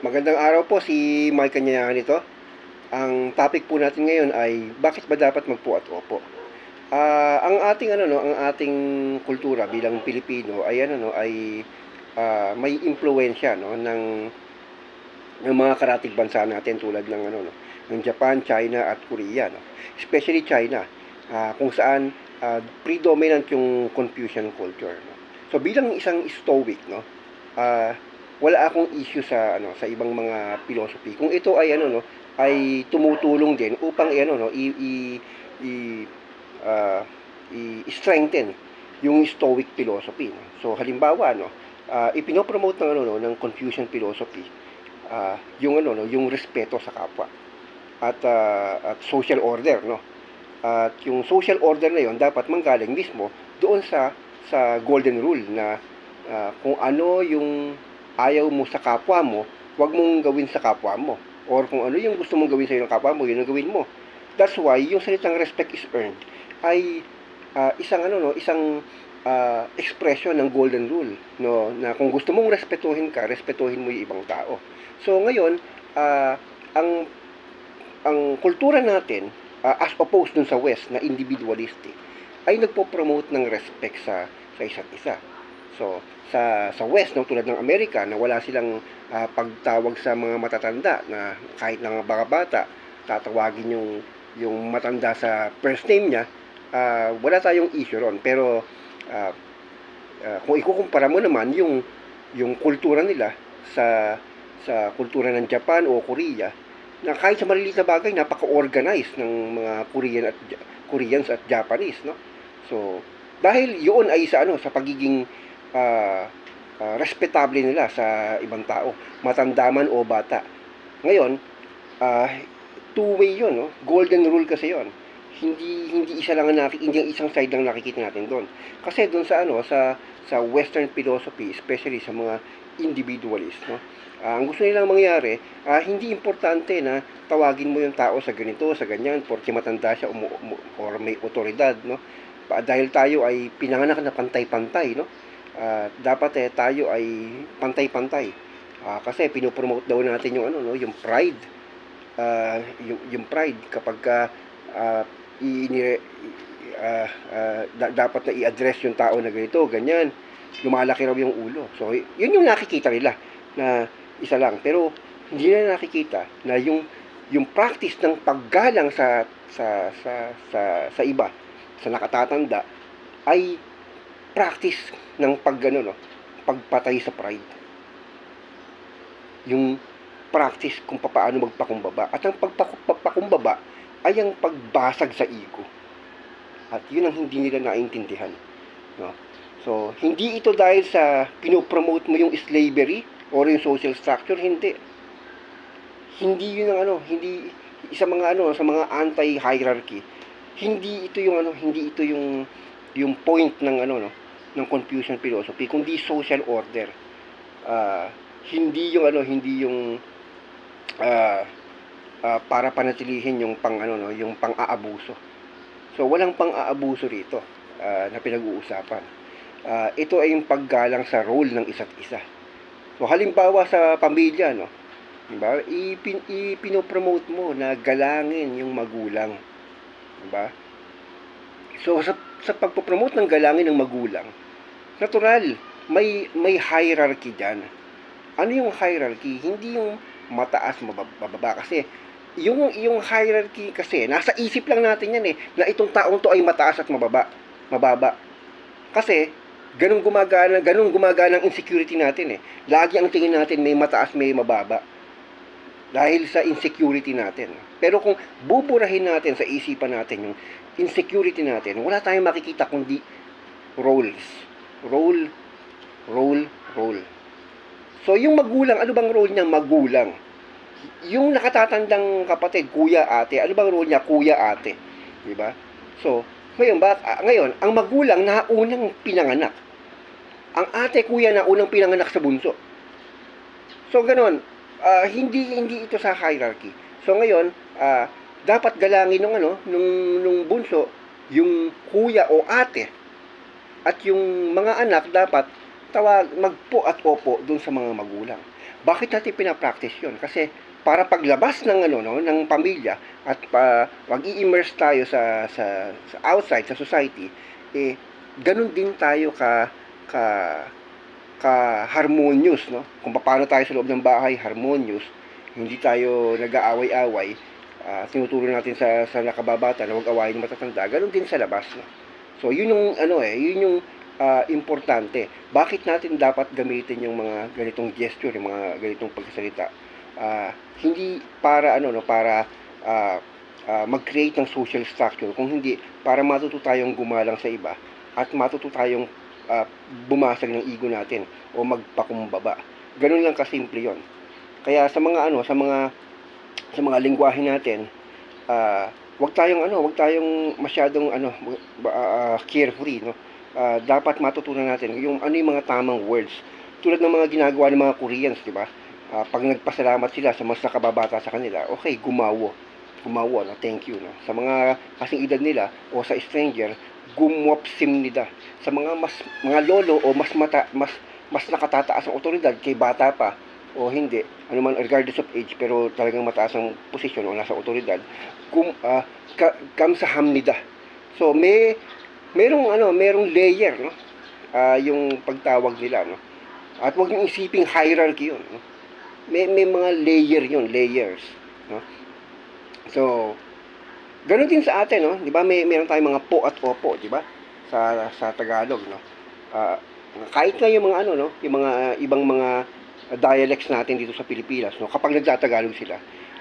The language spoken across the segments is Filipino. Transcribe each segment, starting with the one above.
Magandang araw po si Mike Kanyayan ito. Ang topic po natin ngayon ay bakit ba dapat magpo at opo? Ah, ang ating ano no, ang ating kultura bilang Pilipino ay ano no, ay ah, may impluwensya no ng ng mga karatig bansa natin tulad ng ano no, ng Japan, China at Korea no. Especially China ah, kung saan ah, predominant yung Confucian culture no. So bilang isang stoic no, ah, wala akong issue sa ano sa ibang mga philosophy. Kung ito ay ano no, ay tumutulong din upang ano no, i, i, i ah, i-strengthen yung Stoic philosophy. No? So halimbawa no, ah, ipinopromote ng ano no, ng Confucian philosophy ah, yung ano no, yung respeto sa kapwa at ah, at social order no. At yung social order na yon dapat manggaling mismo doon sa sa golden rule na ah, kung ano yung ayaw mo sa kapwa mo, wag mong gawin sa kapwa mo. Or kung ano yung gusto mong gawin sa ng kapwa mo, yun ang gawin mo. That's why yung salitang respect is earned ay ah, isang ano no, isang ah, expression ng golden rule no na kung gusto mong respetuhin ka, respetuhin mo yung ibang tao. So ngayon, ah, ang ang kultura natin ah, as opposed dun sa West na individualistic ay nagpo-promote ng respect sa sa isa't isa. So, sa sa West no tulad ng Amerika na wala silang ah, pagtawag sa mga matatanda na kahit ng mga bata tatawagin yung yung matanda sa first name niya ah, wala tayong issue ron. Pero ah, ah, kung ikukumpara mo naman yung yung kultura nila sa sa kultura ng Japan o Korea na kahit sa maliliit na bagay napaka-organized ng mga Korean at Koreans at Japanese no? So dahil yun ay sa ano sa pagiging ah, ah, respetable nila sa ibang tao, matanda man o bata. Ngayon, ah, two-way 'yon, no? Golden rule kasi 'yon. Hindi hindi isa lang ang nakikita, hindi ang isang side lang nakikita natin doon. Kasi doon sa ano sa sa western philosophy, especially sa mga individualist, no? Ah, ang gusto nilang mangyari, ah, hindi importante na tawagin mo yung tao sa ganito, sa ganyan, porque matanda siya umu- umu- or may otoridad, no? Dahil tayo ay pinanganak na pantay-pantay, no? Ah, dapat eh tayo ay pantay-pantay. Ah, kasi pinopromote daw natin yung ano no, yung pride. Ah, yung yung pride kapag ka ah, ini ah, ah, da- dapat na i-address yung tao na ganito, ganyan. Lumalaki raw yung ulo. So, yun yung nakikita nila na isa lang. Pero hindi nila nakikita na yung yung practice ng paggalang sa sa sa sa, sa iba, sa nakatatanda ay practice ng pag ano, no, pagpatay sa pride. Yung practice kung paano magpakumbaba. At ang pagpaku- pagpakumbaba ay ang pagbasag sa ego. At yun ang hindi nila naintindihan. No? So, hindi ito dahil sa pinopromote mo yung slavery or yung social structure, hindi. Hindi yun ang ano, hindi sa mga ano, sa mga anti-hierarchy. Hindi ito yung ano, hindi ito yung yung point ng ano no, ng Confucian philosophy, kundi social order. Ah, hindi yung ano, hindi yung ah, ah, para panatilihin yung pang ano no, yung pang-aabuso. So walang pang-aabuso rito ah, na pinag-uusapan. Ah, ito ay yung paggalang sa role ng isa't isa. So halimbawa sa pamilya no, diba? Ipin, ipinopromote mo na galangin yung magulang. Diba? So sa sa pagpopromote ng galangin ng magulang, natural, may may hierarchy diyan. Ano yung hierarchy? Hindi yung mataas mababa kasi. Yung yung hierarchy kasi nasa isip lang natin yan eh na itong taong to ay mataas at mababa mababa. Kasi ganun gumagana ganun gumagana ang insecurity natin eh. Lagi ang tingin natin may mataas may mababa. Dahil sa insecurity natin. Pero kung buburahin natin sa isipan natin yung insecurity natin wala tayong makikita kundi roles role role role so yung magulang ano bang role niya magulang yung nakatatandang kapatid, kuya, ate, ano bang role niya? Kuya, ate. Di ba? So, ngayon, ba, ah, ngayon, ang magulang na unang pinanganak. Ang ate, kuya na unang pinanganak sa bunso. So, ganun. ah, hindi hindi ito sa hierarchy. So, ngayon, ah, dapat galangin ng ano, nung, nung bunso, yung kuya o ate. At yung mga anak dapat tawag magpo at opo dun sa mga magulang. Bakit natin pinapractice yun? Kasi para paglabas ng ano no ng pamilya at pa wag i-immerse tayo sa, sa sa outside sa society eh ganun din tayo ka ka ka harmonious no kung paano tayo sa loob ng bahay harmonious hindi tayo nag-aaway-away ah, tinuturo natin sa sa nakababata na wag awayin matatanda. Ganun din sa labas no? So yun yung ano eh yun yung ah, importante. Bakit natin dapat gamitin yung mga ganitong gesture yung mga ganitong pagsasalita ah, hindi para ano no para ah, ah, mag-create ng social structure. Kung hindi para matuto tayong gumalang sa iba at matuto tayong ah, bumasag ng ego natin o magpakumbaba. Ganun lang kasimple 'yon. Kaya sa mga ano, sa mga sa mga lingwahe natin, ah, wag tayong ano, wag tayong masyadong ano, ah, carefree, no. Ah, dapat matutunan natin yung ano yung mga tamang words. Tulad ng mga ginagawa ng mga Koreans, di ba? Ah, pag nagpasalamat sila sa mas nakababata sa kanila, okay, gumawo. Gumawo, no? Thank you, no? Sa mga kasing edad nila o sa stranger, gumwapsim nida. Sa mga mas mga lolo o mas mata, mas mas nakatataas ang otoridad kay bata pa o hindi, ano man regardless of age pero talagang mataas ang posisyon o nasa otoridad, kum ah, ka, kamsaham nida. So may merong ano, merong layer, no? Ah, yung pagtawag nila, no? At wag niyo isiping hierarchy 'yun, no? May may mga layer 'yun, layers, no? So, ganoon din sa atin, no? 'Di ba? May meron tayong mga po at opo, 'di ba? Sa sa Tagalog, no? Ah, kahit nga yung mga ano, no? Yung mga ibang mga dialects natin dito sa Pilipinas, no? Kapag nagtatagalog sila,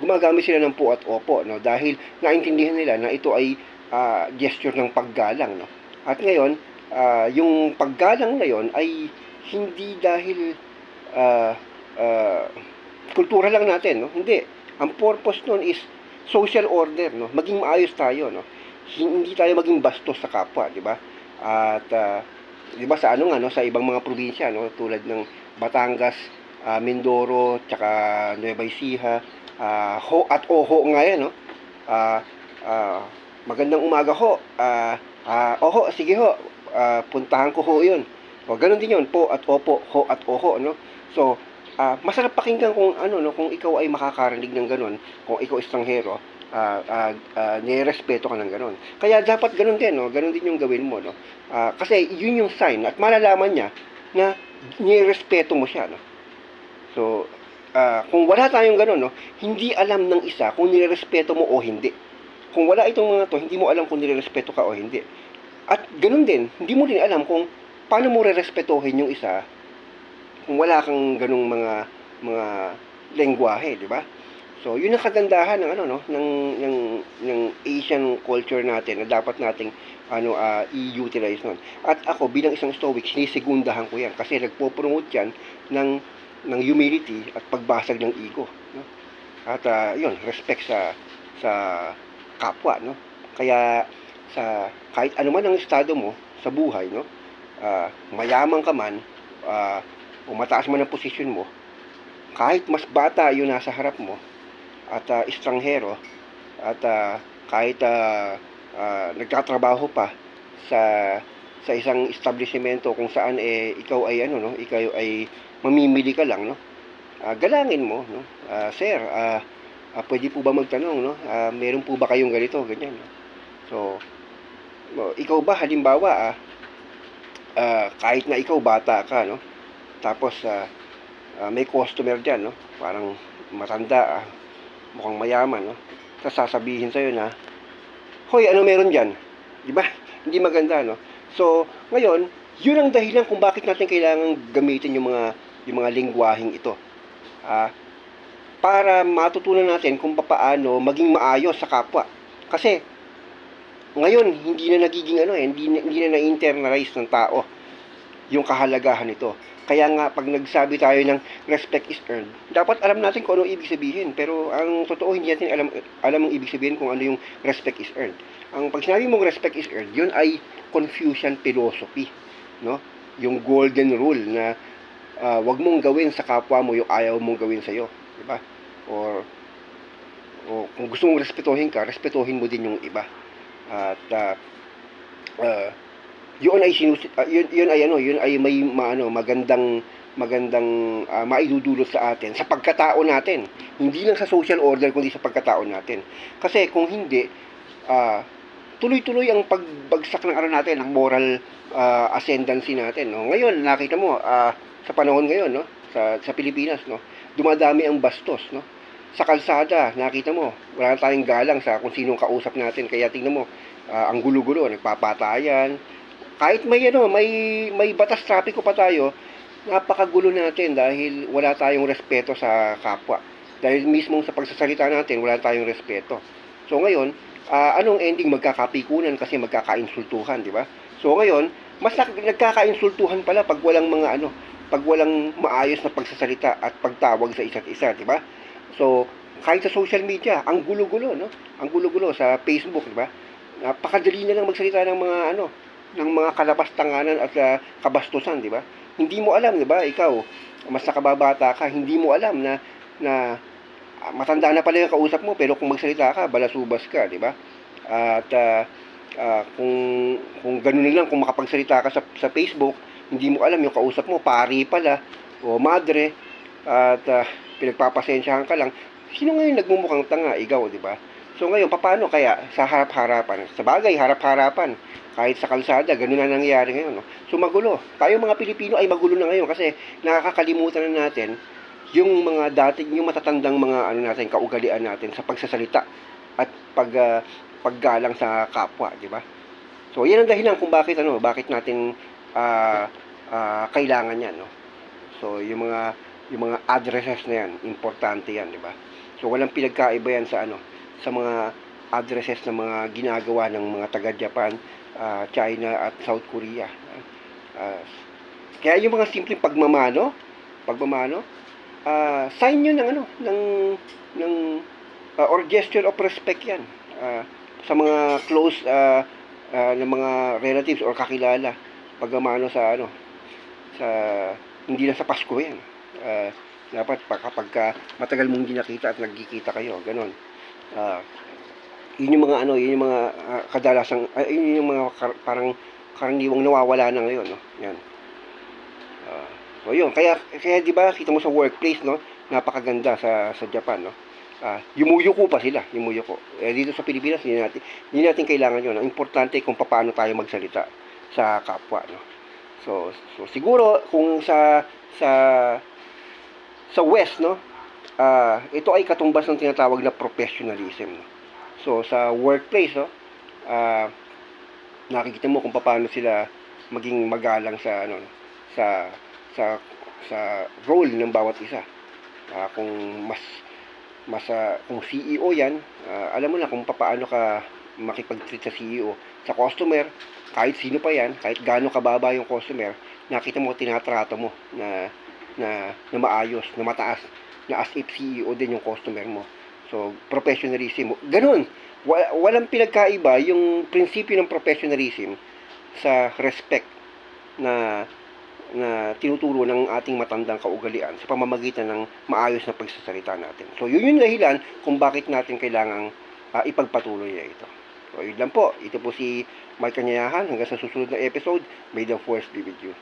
gumagamit sila ng po at opo, no? Dahil naintindihan nila na ito ay ah, gesture ng paggalang, no? At ngayon, ah, yung paggalang na yon ay hindi dahil ah, ah, kultura lang natin, no? Hindi. Ang purpose nun is social order, no? Maging maayos tayo, no? Hindi tayo maging bastos sa kapwa, di ba? At ah, di ba sa ano nga, no? Sa ibang mga probinsya, no? Tulad ng Batangas, ah, Mindoro, tsaka Nueva Ecija, ah, ho at oho nga yan, no? Ah, ah, magandang umaga ho. Ah, ah, oho, sige ho. Ah, puntahan ko ho 'yun. O ganun din 'yun, po at opo, ho at oho, no? So, ah, masarap pakinggan kung ano no, kung ikaw ay makakarinig ng ganun, kung ikaw estranghero, ah ah, ah, nirespeto ka ng ganun. Kaya dapat ganun din, no? Ganun din yung gawin mo, no? Ah, kasi yun yung sign at malalaman niya na nirespeto mo siya, no? So, ah, kung wala tayong ganun, no, hindi alam ng isa kung nirespeto mo o hindi. Kung wala itong mga to, hindi mo alam kung nirespeto ka o hindi. At ganun din, hindi mo din alam kung paano mo rerespetuhin yung isa kung wala kang ganung mga mga lengguwahe, di ba? So, yun ang kagandahan ng ano no, ng ng ng Asian culture natin na dapat nating ano ah, i-utilize nun. At ako bilang isang Stoic, sinisegundahan ko 'yan kasi nagpo-promote 'yan ng ng humility at pagbasag ng ego, no? At ah, yun, respect sa sa kapwa, no? Kaya sa kahit ano man ang estado mo sa buhay, no? Ah, mayaman ka man, ah, o mataas man ang posisyon mo, kahit mas bata yung nasa harap mo at ah, estranghero at ah, kahit ah, ah, nagtatrabaho pa sa sa isang establishmento kung saan eh ikaw ay ano no, ikaw ay mamimili ka lang no. Ah, galangin mo no. Ah, sir, ah, ah, pwede po ba magtanong no? Ah, meron po ba kayong ganito, ganyan no? So, o, ikaw ba halimbawa ah, ah, kahit na ikaw bata ka no? Tapos ah, ah, may customer diyan no? Parang matanda ah, mukhang mayaman no? Tapos sasabihin sa'yo na, Hoy, ano meron diyan? 'Di ba? Hindi maganda no? So, ngayon, yun ang dahilan kung bakit natin kailangan gamitin yung mga yung mga lingwaheng ito. Ah, para matutunan natin kung paano maging maayos sa kapwa. Kasi ngayon hindi na nagiging ano eh, hindi na, hindi na na-internalize ng tao yung kahalagahan nito. Kaya nga pag nagsabi tayo ng respect is earned, dapat alam natin kung ano ibig sabihin. Pero ang totoo hindi natin alam alam ang ibig sabihin kung ano yung respect is earned. Ang pag sinabi mong respect is earned, yun ay Confucian philosophy, no? Yung golden rule na ah, wag mong gawin sa kapwa mo yung ayaw mong gawin sa iyo, di ba? Or o kung gusto mong respetuhin ka, respetuhin mo din yung iba. At ah, ah, yun ay sinus ah, yun, yun ay ano, yun ay may maano magandang magandang ah, maidudulot sa atin sa pagkatao natin. Hindi lang sa social order kundi sa pagkatao natin. Kasi kung hindi ah, tuloy-tuloy ang pagbagsak ng ano natin, ng moral ah, ascendancy natin, no. Ngayon nakita mo ah, sa panahon ngayon, no, sa sa Pilipinas, no, dumadami ang bastos, no. Sa kalsada, nakita mo, wala tayong galang sa kung sinong kausap natin. Kaya tingnan mo, ah, ang gulo-gulo, nagpapatayan. Kahit may ano, may may batas trapiko pa tayo, napakagulo natin dahil wala tayong respeto sa kapwa. Dahil mismo sa pagsasalita natin, wala tayong respeto. So ngayon, ah, anong ending magkakapikunan kasi magkakainsultuhan, di ba? So ngayon, mas nagkakainsultuhan pala pag walang mga ano, pag walang maayos na pagsasalita at pagtawag sa isa't isa, di ba? So, kahit sa social media, ang gulo-gulo, no? Ang gulo-gulo sa Facebook, di ba? Napakadali na lang magsalita ng mga ano, ng mga kalapastanganan at ah, kabastusan, di ba? Hindi mo alam, di ba? Ikaw, mas nakababata ka, hindi mo alam na na ah, matanda na pala yung kausap mo, pero kung magsalita ka, balasubas ka, di ba? At ah, ah, kung kung ganun na lang, kung makapagsalita ka sa, sa Facebook, hindi mo alam yung kausap mo, pari pala, o madre, at ah, pinagpapasensyahan ka lang, sino ngayon nagmumukhang tanga, ikaw, di ba? So ngayon, paano kaya sa harap-harapan? Sa bagay, harap-harapan. Kahit sa kalsada, ganun na nangyayari ngayon. No? So magulo. Tayo mga Pilipino ay magulo na ngayon kasi nakakalimutan na natin yung mga dating, yung matatandang mga ano natin, kaugalian natin sa pagsasalita at pag, ah, paggalang sa kapwa, di ba? So, yan ang dahilan kung bakit ano, bakit natin ah, ah, kailangan yan, no? So, yung mga yung mga addresses na yan, importante yan, di ba? So, walang pinagkaiba yan sa ano, sa mga addresses ng mga ginagawa ng mga taga-Japan, ah, China at South Korea. Ah, kaya yung mga simpleng pagmamano, pagmamano, ah, sign yun ng ano, ng ng ah, or gesture of respect yan ah, sa mga close ah, ah, ng mga relatives or kakilala pagmamano sa ano sa hindi lang sa Pasko yan. Ah, dapat pa kapag ka matagal mong hindi at nagkikita kayo ganun. Ah, yun yung mga ano yun yung mga ah, kadalasang ah, yun yung mga kar- parang karaniwang nawawala na ngayon no? Yan. Ah, so yun kaya kaya di ba kita mo sa workplace no? Napakaganda sa sa Japan no? Ah yumuyuko pa sila yumuyuko. Eh, dito sa Pilipinas hindi natin hindi natin kailangan yun ang importante kung paano tayo magsalita sa kapwa no? So so siguro kung sa sa sa West no? Ah ito ay katumbas ng tinatawag na professionalism. No? so sa workplace no? Ah nakikita mo kung paano sila maging magalang sa ano sa sa sa role ng bawat isa. Ah, kung mas mas ah, kung CEO yan ah, alam mo na kung paano ka makipag-treat sa CEO sa customer kahit sino pa yan kahit gaano kababa yung customer nakita mo tinatrato mo na na, na maayos na mataas na as if CEO din yung customer mo so professionalism ganun Wa- walang pinagkaiba yung prinsipyo ng professionalism sa respect na na tinuturo ng ating matandang kaugalian sa pamamagitan ng maayos na pagsasalita natin. So, yun yung dahilan kung bakit natin kailangang ah, ipagpatuloy na ito. So, yun lang po. Ito po si Mike Kanyayahan. Hanggang sa susunod na episode, may the force be with you.